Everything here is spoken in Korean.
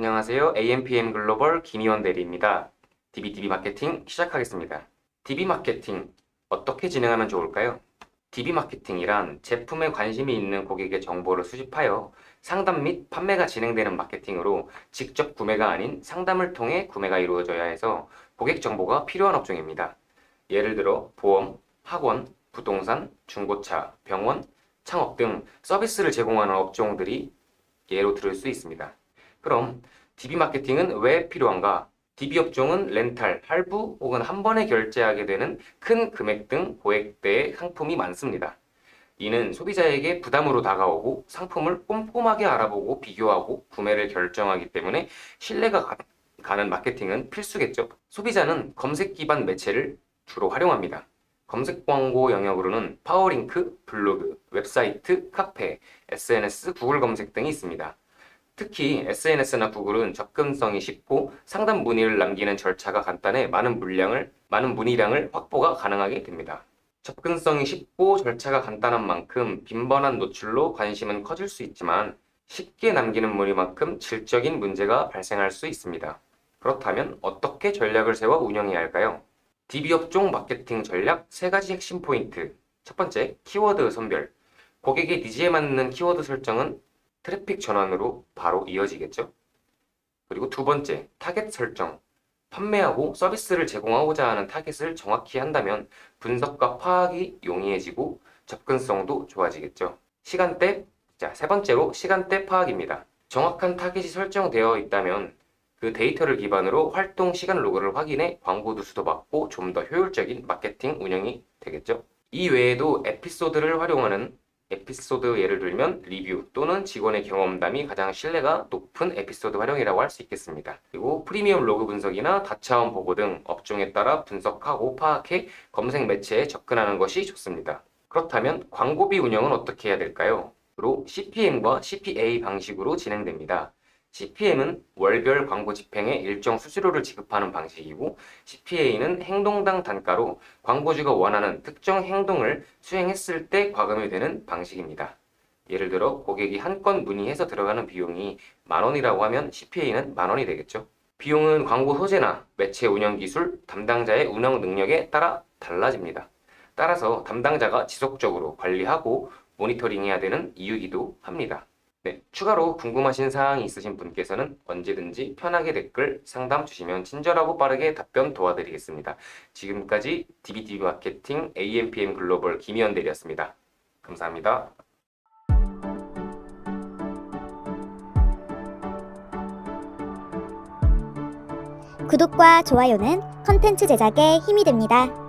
안녕하세요. AMPM 글로벌 김희원 대리입니다. DBTV 마케팅 시작하겠습니다. DB 마케팅 어떻게 진행하면 좋을까요? DB 마케팅이란 제품에 관심이 있는 고객의 정보를 수집하여 상담 및 판매가 진행되는 마케팅으로 직접 구매가 아닌 상담을 통해 구매가 이루어져야 해서 고객 정보가 필요한 업종입니다. 예를 들어 보험, 학원, 부동산, 중고차, 병원, 창업 등 서비스를 제공하는 업종들이 예로 들을 수 있습니다. 그럼 DB 마케팅은 왜 필요한가? DB 업종은 렌탈, 할부 혹은 한 번에 결제하게 되는 큰 금액 등 고액대의 상품이 많습니다. 이는 소비자에게 부담으로 다가오고 상품을 꼼꼼하게 알아보고 비교하고 구매를 결정하기 때문에 신뢰가 가- 가는 마케팅은 필수겠죠. 소비자는 검색 기반 매체를 주로 활용합니다. 검색 광고 영역으로는 파워링크, 블로그, 웹사이트, 카페, SNS, 구글 검색 등이 있습니다. 특히 SNS나 구글은 접근성이 쉽고 상담 문의를 남기는 절차가 간단해 많은 물량을 많은 문의량을 확보가 가능하게 됩니다. 접근성이 쉽고 절차가 간단한 만큼 빈번한 노출로 관심은 커질 수 있지만 쉽게 남기는 문의만큼 질적인 문제가 발생할 수 있습니다. 그렇다면 어떻게 전략을 세워 운영해야 할까요? DB 업종 마케팅 전략 세 가지 핵심 포인트. 첫 번째, 키워드 선별. 고객의 니즈에 맞는 키워드 설정은 트래픽 전환으로 바로 이어지겠죠. 그리고 두 번째, 타겟 설정. 판매하고 서비스를 제공하고자 하는 타겟을 정확히 한다면 분석과 파악이 용이해지고 접근성도 좋아지겠죠. 시간대, 자, 세 번째로 시간대 파악입니다. 정확한 타겟이 설정되어 있다면 그 데이터를 기반으로 활동 시간 로그를 확인해 광고 누수도 받고 좀 더 효율적인 마케팅 운영이 되겠죠. 이 외에도 에피소드를 활용하는 에피소드 예를 들면 리뷰 또는 직원의 경험담이 가장 신뢰가 높은 에피소드 활용이라고 할 수 있겠습니다. 그리고 프리미엄 로그 분석이나 다차원 보고 등 업종에 따라 분석하고 파악해 검색 매체에 접근하는 것이 좋습니다. 그렇다면 광고비 운영은 어떻게 해야 될까요? 주로 CPM과 CPA 방식으로 진행됩니다. CPM은 월별 광고 집행에 일정 수수료를 지급하는 방식이고 CPA는 행동당 단가로 광고주가 원하는 특정 행동을 수행했을 때 과금이 되는 방식입니다. 예를 들어 고객이 한 건 문의해서 들어가는 비용이 만 원이라고 하면 CPA는 만 원이 되겠죠. 비용은 광고 소재나 매체 운영 기술, 담당자의 운영 능력에 따라 달라집니다. 따라서 담당자가 지속적으로 관리하고 모니터링해야 되는 이유이기도 합니다. 네, 추가로 궁금하신 사항이 있으신 분께서는 언제든지 편하게 댓글 상담 주시면 친절하고 빠르게 답변 도와드리겠습니다. 지금까지 DBTV 마케팅 AMPM 글로벌 김희연 대리였습니다. 감사합니다. 구독과 좋아요는 컨텐츠 제작에 힘이 됩니다.